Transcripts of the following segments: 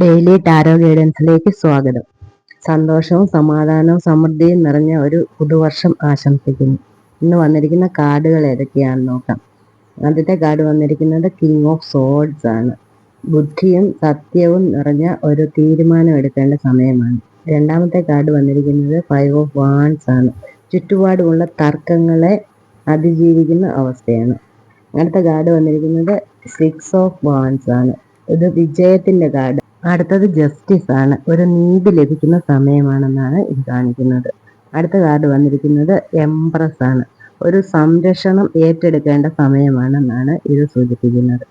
Daily tarot ഗൈഡൻസിലേക്ക് സ്വാഗതം. സന്തോഷവും സമാധാനവും സമൃദ്ധിയും നിറഞ്ഞ ഒരു പുതുവർഷം ആശംസിക്കുന്നു. ഇന്ന് വന്നിരിക്കുന്ന കാർഡുകൾ ഏതൊക്കെയാണെന്ന് നോക്കാം. ആദ്യത്തെ കാർഡ് വന്നിരിക്കുന്നത് കിങ് ഓഫ് സോഡ്സ് ആണ്. ബുദ്ധിയും സത്യവും നിറഞ്ഞ ഒരു തീരുമാനം എടുക്കേണ്ട സമയമാണ്. രണ്ടാമത്തെ കാർഡ് വന്നിരിക്കുന്നത് ഫൈവ് ഓഫ് വാൺസ് ആണ്. ചുറ്റുപാടുമുള്ള തർക്കങ്ങളെ അതിജീവിക്കുന്ന അവസ്ഥയാണ്. അടുത്ത കാർഡ് വന്നിരിക്കുന്നത് സിക്സ് ഓഫ് വാൺസ് ആണ്. ഇത് വിജയത്തിന്റെ കാർഡ് അടുത്തത് ജസ്റ്റിസ് ആണ്. ഒരു നീതി ലഭിക്കുന്ന സമയമാണെന്നാണ് ഇത് കാണിക്കുന്നത്. അടുത്ത കാർഡ് വന്നിരിക്കുന്നത് എംപ്രസ് ആണ്. ഒരു സംരക്ഷണം ഏറ്റെടുക്കേണ്ട സമയമാണെന്നാണ് ഇത് സൂചിപ്പിക്കുന്നത്.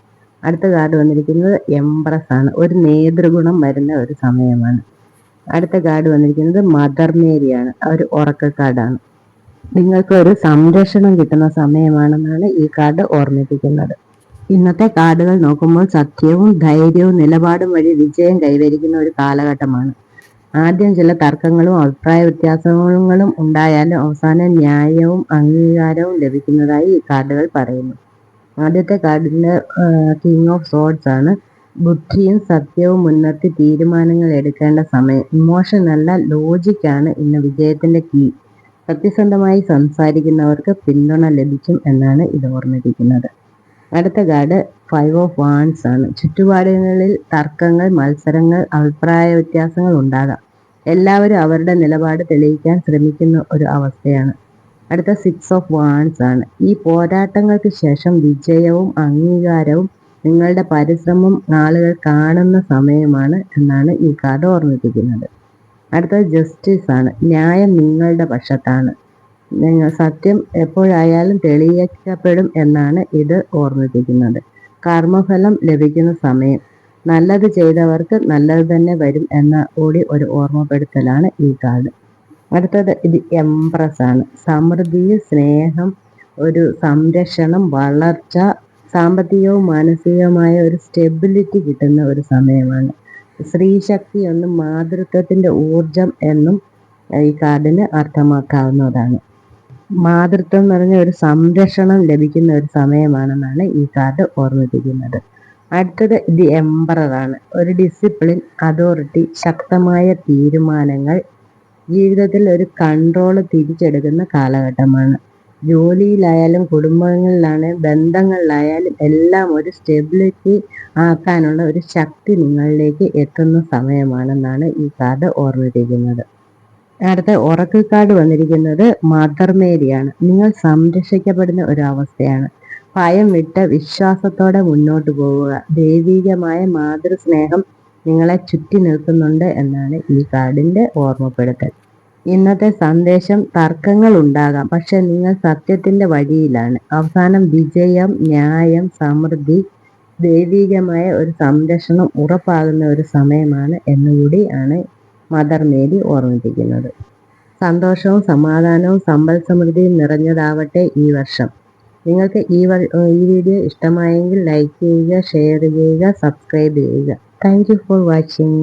അടുത്ത കാർഡ് വന്നിരിക്കുന്നത് എംപ്രസ് ആണ്. ഒരു നേതൃഗുണം വരുന്ന ഒരു സമയമാണ്. അടുത്ത കാർഡ് വന്നിരിക്കുന്നത് മദർ മേരിയാണ് ഒരു ഉറക്ക കാർഡാണ് നിങ്ങൾക്ക് ഒരു സംരക്ഷണം കിട്ടുന്ന സമയമാണെന്നാണ് ഈ കാർഡ് ഓർമ്മിപ്പിക്കുന്നത്. ഇന്നത്തെ കാർഡുകൾ നോക്കുമ്പോൾ സത്യവും ധൈര്യവും നിലപാടും വഴി വിജയം കൈവരിക്കുന്ന ഒരു കാലഘട്ടമാണ്. ആദ്യം ചില തർക്കങ്ങളും അഭിപ്രായ വ്യത്യാസങ്ങളും ഉണ്ടായാലും അവസാനം ന്യായവും അംഗീകാരവും ലഭിക്കുന്നതായി ഈ കാർഡുകൾ പറയുന്നു. ആദ്യത്തെ കാർഡിന്റെ കിങ് ഓഫ് സോഡ്സ് ആണ്. ബുദ്ധിയും സത്യവും മുൻനിർത്തി തീരുമാനങ്ങൾ എടുക്കേണ്ട സമയം. ഇമോഷൻ അല്ല ലോജിക്കാണ് ഇന്ന് വിജയത്തിന്റെ കീ. സത്യസന്ധമായി സംസാരിക്കുന്നവർക്ക് പിന്തുണ ലഭിക്കും എന്നാണ് ഇത് ഓർമ്മിപ്പിക്കുന്നത്. അടുത്ത കാർഡ് ഫൈവ് ഓഫ് വാൻസ് ആണ്. ചുറ്റുപാടുകളിൽ തർക്കങ്ങൾ മത്സരങ്ങൾ അഭിപ്രായ വ്യത്യാസങ്ങൾ ഉണ്ടാകാം. എല്ലാവരും അവരുടെ നിലപാട് തെളിയിക്കാൻ ശ്രമിക്കുന്ന ഒരു അവസ്ഥയാണ്. അടുത്ത സിക്സ് ഓഫ് വാൻസ് ആണ്. ഈ പോരാട്ടങ്ങൾക്ക് ശേഷം വിജയവും അംഗീകാരവും നിങ്ങളുടെ പരിശ്രമം ആളുകൾ കാണുന്ന സമയമാണ് എന്നാണ് ഈ കാർഡ് ഓർമ്മിപ്പിക്കുന്നത്. അടുത്തത് ജസ്റ്റിസ് ആണ്. ന്യായം നിങ്ങളുടെ പക്ഷത്താണ്. നിങ്ങൾ സത്യം എപ്പോഴായാലും തെളിയിക്കപ്പെടും എന്നാണ് ഇത് ഓർമ്മിപ്പിക്കുന്നത്. കർമ്മഫലം ലഭിക്കുന്ന സമയം. നല്ലത് ചെയ്തവർക്ക് നല്ലത് തന്നെ വരും എന്ന കൂടി ഒരു ഓർമ്മപ്പെടുത്തലാണ് ഈ കാർഡ്. അടുത്തത് ഇത് എംപ്രസ് ആണ്. സമൃദ്ധി സ്നേഹം ഒരു സംരക്ഷണം വളർച്ച സാമ്പത്തികവും മാനസികവുമായ ഒരു സ്റ്റെബിലിറ്റി കിട്ടുന്ന ഒരു സമയമാണ്. സ്ത്രീശക്തി എന്നും മാതൃത്വത്തിന്റെ ഊർജം എന്നും ഈ കാർഡിന് അർത്ഥമാക്കാവുന്നതാണ്. മാതൃത്വം എന്ന് പറഞ്ഞ ഒരു സംരക്ഷണം ലഭിക്കുന്ന ഒരു സമയമാണെന്നാണ് ഈ കാർഡ് ഓർമ്മിപ്പിക്കുന്നത്. അടുത്തത് ദി എംബറാണ് ഒരു ഡിസിപ്ലിൻ അതോറിറ്റി ശക്തമായ തീരുമാനങ്ങൾ ജീവിതത്തിൽ ഒരു കൺട്രോൾ തിരിച്ചെടുക്കുന്ന കാലഘട്ടമാണ്. ജോലിയിലായാലും കുടുംബങ്ങളിലാണ് ബന്ധങ്ങളിലായാലും എല്ലാം ഒരു സ്റ്റെബിലിറ്റി ആക്കാനുള്ള ഒരു ശക്തി നിങ്ങളിലേക്ക് എത്തുന്ന സമയമാണെന്നാണ് ഈ കാർഡ് ഓർമ്മിപ്പിക്കുന്നത്. അടുത്ത ഉറക്കക്കാട് വന്നിരിക്കുന്നത് മദർ മേരിയാണ് നിങ്ങൾ സംരക്ഷിക്കപ്പെടുന്ന ഒരു അവസ്ഥയാണ് ഭയം വിട്ട് വിശ്വാസത്തോടെ മുന്നോട്ട് പോവുക. ദൈവികമായ മാതൃസ്നേഹം നിങ്ങളെ ചുറ്റി നിൽക്കുന്നുണ്ട് എന്നാണ് ഈ കാർഡിന്റെ ഓർമ്മപ്പെടുത്തൽ. ഇന്നത്തെ സന്ദേശം തർക്കങ്ങൾ ഉണ്ടാകാം. പക്ഷെ നിങ്ങൾ സത്യത്തിന്റെ വഴിയിലാണ്. അവസാനം വിജയം ന്യായം സമൃദ്ധി ദൈവികമായ ഒരു സംരക്ഷണം ഉറപ്പാകുന്ന ഒരു സമയമാണ് എന്നുകൂടി ആണ് മദർ മേരി ഓർമ്മിപ്പിക്കുന്നത്. സന്തോഷവും സമാധാനവും സമ്പൽ സമൃദ്ധിയും നിറഞ്ഞതാവട്ടെ ഈ വർഷം. നിങ്ങൾക്ക് ഈ ഈ വീഡിയോ ഇഷ്ടമായെങ്കിൽ ലൈക്ക് ചെയ്യുക ഷെയർ ചെയ്യുക സബ്സ്ക്രൈബ് ചെയ്യുക. Thank for watching